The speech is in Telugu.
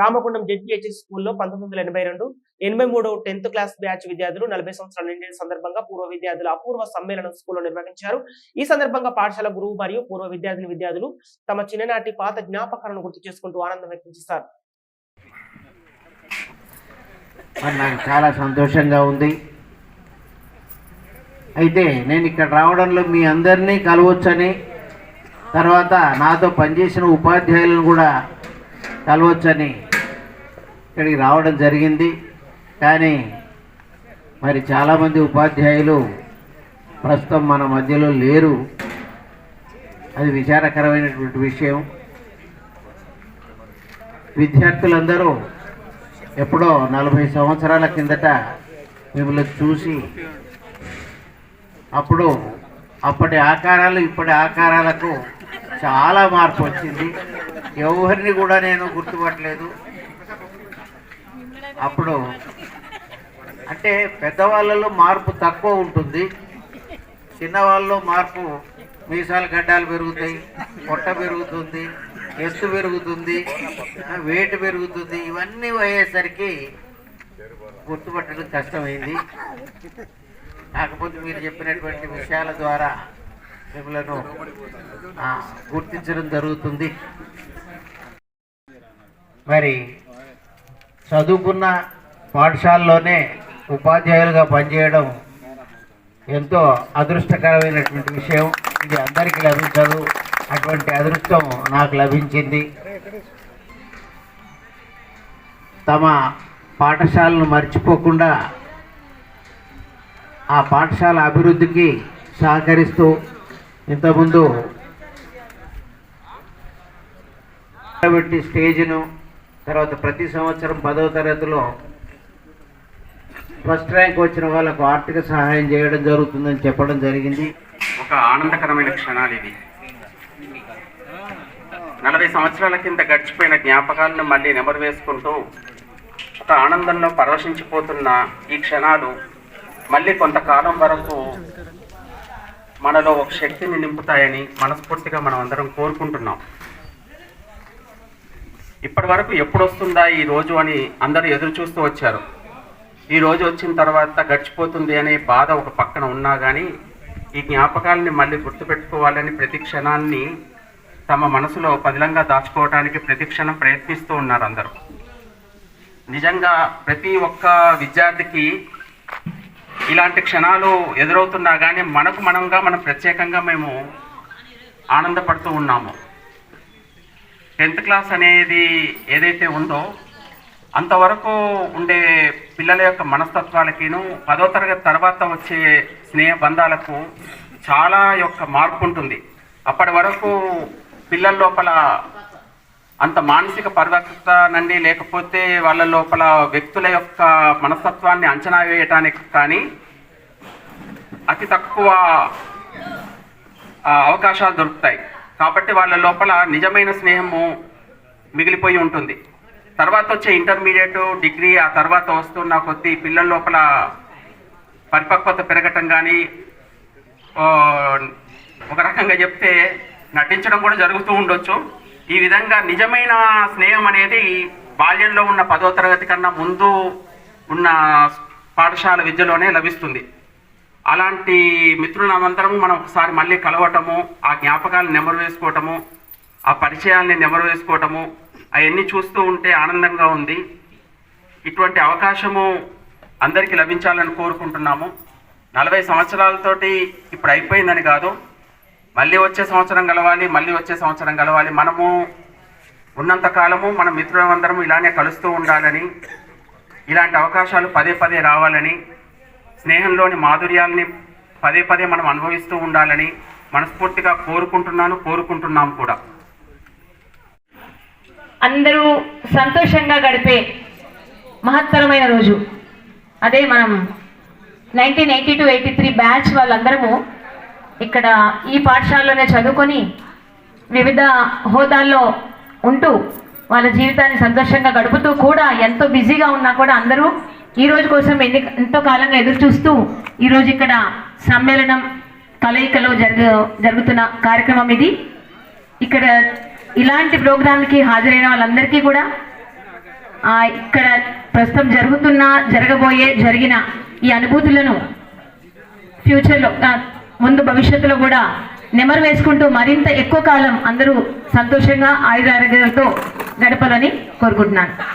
రామగుండం జెడ్పిహెచ్ఎస్ స్కూల్లో పంతొమ్మిది వందల ఎనభై రెండు ఎనభై మూడు టెన్త్ క్లాస్ బ్యాచ్ విద్యార్థులు నలభై సంవత్సరాల నిండిన సందర్భంగా పూర్వ విద్యార్థుల అపూర్వ సమ్మేళనం స్కూల్లో నిర్వహించారు. ఈ సందర్భంగా పాఠశాల గురువు మరియు పూర్వ విద్యార్థిని విద్యార్థులు తమ చిన్ననాటి పాత జ్ఞాపకాలను గుర్తు చేసుకుంటూ ఆనందం వ్యక్తం చేశారు. నాకు చాలా సంతోషంగా ఉంది. అయితే నేను ఇక్కడ రావడంలో మీ అందరినీ కలవచ్చని తర్వాత నాతో పనిచేసిన ఉపాధ్యాయులను కూడా కలవచ్చని ఇక్కడికి రావడం జరిగింది. కానీ మరి చాలామంది ఉపాధ్యాయులు ప్రస్తుతం మన మధ్యలో లేరు. అది విచారకరమైనటువంటి విషయం. విద్యార్థులందరూ ఎప్పుడో నలభై సంవత్సరాల కిందట మిమ్మల్ని చూసి అప్పుడు అప్పటి ఆకారాలు ఇప్పటి ఆకారాలకు చాలా మార్పు వచ్చింది. ఎవరిని కూడా నేను గుర్తుపట్టలేదు. అప్పుడు అంటే పెద్దవాళ్ళలో మార్పు తక్కువ ఉంటుంది. చిన్నవాళ్ళలో మార్పు మీసాలు గడ్డాలు పెరుగుతాయి పొట్ట పెరుగుతుంది ఎత్తు పెరుగుతుంది వెయిట్ పెరుగుతుంది. ఇవన్నీ అయ్యేసరికి గుర్తుపట్టడం కష్టమైంది. కాకపోతే మీరు చెప్పినటువంటి విషయాల ద్వారా మిమ్మలను గుర్తించడం జరుగుతుంది. మరి చదువుకున్న పాఠశాలలోనే ఉపాధ్యాయులుగా పనిచేయడం ఎంతో అదృష్టకరమైనటువంటి విషయం. ఇది అందరికీ లభించదు. అటువంటి అదృష్టం నాకు లభించింది. తమ పాఠశాలను మర్చిపోకుండా ఆ పాఠశాల అభివృద్ధికి సహకరిస్తూ ఇంతకుముందు పెట్టి స్టేజ్ను తర్వాత ప్రతి సంవత్సరం పదవ తరగతిలో ఫస్ట్ ర్యాంక్ వచ్చిన వాళ్ళకు ఆర్థిక సహాయం చేయడం జరుగుతుందని చెప్పడం జరిగింది. ఒక ఆనందకరమైన క్షణాలు ఇది నలభై సంవత్సరాల కింద గడిచిపోయిన జ్ఞాపకాలను మళ్ళీ నెమరు వేసుకుంటూ ఒక ఆనందంలో పరవశించిపోతున్న ఈ క్షణాలు మళ్ళీ కొంతకాలం వరకు మనలో ఒక శక్తిని నింపుతాయని మనస్ఫూర్తిగా మనం అందరం కోరుకుంటున్నాం. ఇప్పటి వరకు ఎప్పుడు వస్తుందా ఈ రోజు అని అందరూ ఎదురు చూస్తూ వచ్చారు. ఈ రోజు వచ్చిన తర్వాత గడిచిపోతుంది అనే బాధ ఒక పక్కన ఉన్నా కానీ ఈ జ్ఞాపకాలని మళ్ళీ గుర్తుపెట్టుకోవాలని ప్రతి క్షణాన్ని తమ మనసులో పదిలంగా దాచుకోవడానికి ప్రతి క్షణం ప్రయత్నిస్తూ ఉన్నారు అందరూ. నిజంగా ప్రతి ఒక్క విద్యార్థికి ఇలాంటి క్షణాలు ఎదురవుతున్నా కానీ మనకు మనంగా మనం ప్రత్యేకంగా మేము ఆనందపడుతూ ఉన్నాము. టెన్త్ క్లాస్ అనేది ఏదైతే ఉందో అంతవరకు ఉండే పిల్లల యొక్క మనస్తత్వాలకిను పదో తరగతి తర్వాత వచ్చే స్నేహ బంధాలకు చాలా యొక్క మార్పు ఉంటుంది. అప్పటి వరకు పిల్లల లోపల అంత మానసిక పరివర్తత నుండి లేకపోతే వాళ్ళ లోపల వ్యక్తుల యొక్క మనస్తత్వాన్ని అంచనా వేయటానికి కానీ అతి తక్కువ అవకాశాలు దొరుకుతాయి. కాబట్టి వాళ్ళ లోపల నిజమైన స్నేహము మిగిలిపోయి ఉంటుంది. తర్వాత వచ్చే ఇంటర్మీడియట్ డిగ్రీ ఆ తర్వాత వస్తున్న కొద్ది పిల్లల లోపల పరిపక్వత పెరగటం కానీ ఒక రకంగా చెప్తే నటించడం కూడా జరుగుతూ ఉండొచ్చు. ఈ విధంగా నిజమైన స్నేహం అనేది బాల్యంలో ఉన్న పదో తరగతి కన్నా ముందు ఉన్న పాఠశాల విద్యలోనే లభిస్తుంది. అలాంటి మిత్రులందరం మనం ఒకసారి మళ్ళీ కలవటము ఆ జ్ఞాపకాలను నెమరు వేసుకోవటము ఆ పరిచయాల్ని నెమరు వేసుకోవటము అవన్నీ చూస్తూ ఉంటే ఆనందంగా ఉంది. ఇటువంటి అవకాశము అందరికీ లభించాలని కోరుకుంటున్నాము. నలభై సంవత్సరాలతోటి ఇప్పుడు అయిపోయిందని కాదు. మళ్ళీ వచ్చే సంవత్సరం కలవాలి మళ్ళీ వచ్చే సంవత్సరం కలవాలి. మనము ఉన్నంత కాలము మన మిత్రులందరం ఇలానే కలుస్తూ ఉండాలని ఇలాంటి అవకాశాలు పదే పదే రావాలని స్నేహంలోని మాధుర్యాల్ని పదే పదే మనం అనుభవిస్తూ ఉండాలని మనస్ఫూర్తిగా కోరుకుంటున్నాను కోరుకుంటున్నాం కూడా. అందరూ సంతోషంగా గడిపే మహత్తరమైన రోజు. అదే మనం nineteen eighty two eighty three batch వాళ్ళందరము ఇక్కడ ఈ పాఠశాలలోనే చదువుకొని వివిధ హోదాల్లో ఉంటూ వాళ్ళ జీవితాన్ని సంతోషంగా గడుపుతూ కూడా ఎంతో బిజీగా ఉన్నా కూడా అందరూ ఈ రోజు కోసం ఎన్ని ఎంతో కాలంగా ఎదురు చూస్తూ ఈరోజు ఇక్కడ సమ్మేళనం కలయికలో జరుగు జరుగుతున్న కార్యక్రమం ఇది. ఇక్కడ ఇలాంటి ప్రోగ్రాంకి హాజరైన వాళ్ళందరికీ కూడా ఇక్కడ ప్రస్తుతం జరుగుతున్న జరగబోయే జరిగిన ఈ అనుభూతులను ఫ్యూచర్లో ముందు భవిష్యత్తులో కూడా నెమరు వేసుకుంటూ మరింత ఎక్కువ కాలం అందరూ సంతోషంగా ఆయురారోగ్యాలతో గడపాలని కోరుకుంటున్నాను.